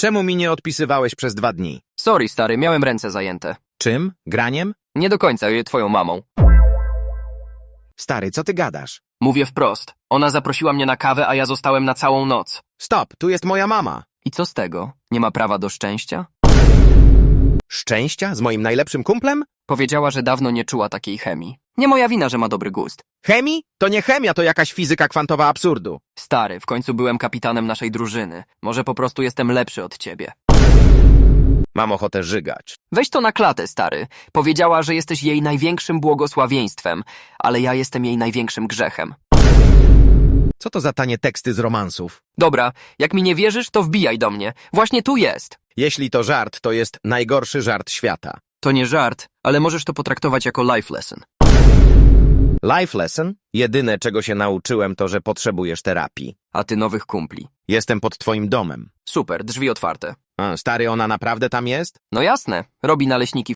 Czemu mi nie odpisywałeś przez dwa dni? Sorry, stary, miałem ręce zajęte. Czym? Graniem? Nie do końca je twoją mamą. Stary, co ty gadasz? Mówię wprost. Ona zaprosiła mnie na kawę, a ja zostałem na całą noc. Stop, tu jest moja mama. I co z tego? Nie ma prawa do szczęścia? Szczęścia? Z moim najlepszym kumplem? Powiedziała, że dawno nie czuła takiej chemii. Nie moja wina, że ma dobry gust. Chemii? To nie chemia, to jakaś fizyka kwantowa absurdu. Stary, w końcu byłem kapitanem naszej drużyny. Może po prostu jestem lepszy od ciebie. Mam ochotę żygać. Weź to na klatę, stary. Powiedziała, że jesteś jej największym błogosławieństwem, ale ja jestem jej największym grzechem. Co to za tanie teksty z romansów? Dobra, jak mi nie wierzysz, to wbijaj do mnie. Właśnie tu jest. Jeśli to żart, to jest najgorszy żart świata. To nie żart, ale możesz to potraktować jako life lesson. Life lesson? Jedyne, czego się nauczyłem, to, że potrzebujesz terapii. A ty nowych kumpli. Jestem pod twoim domem. Super, drzwi otwarte. A, stary, ona naprawdę tam jest? No jasne, robi naleśniki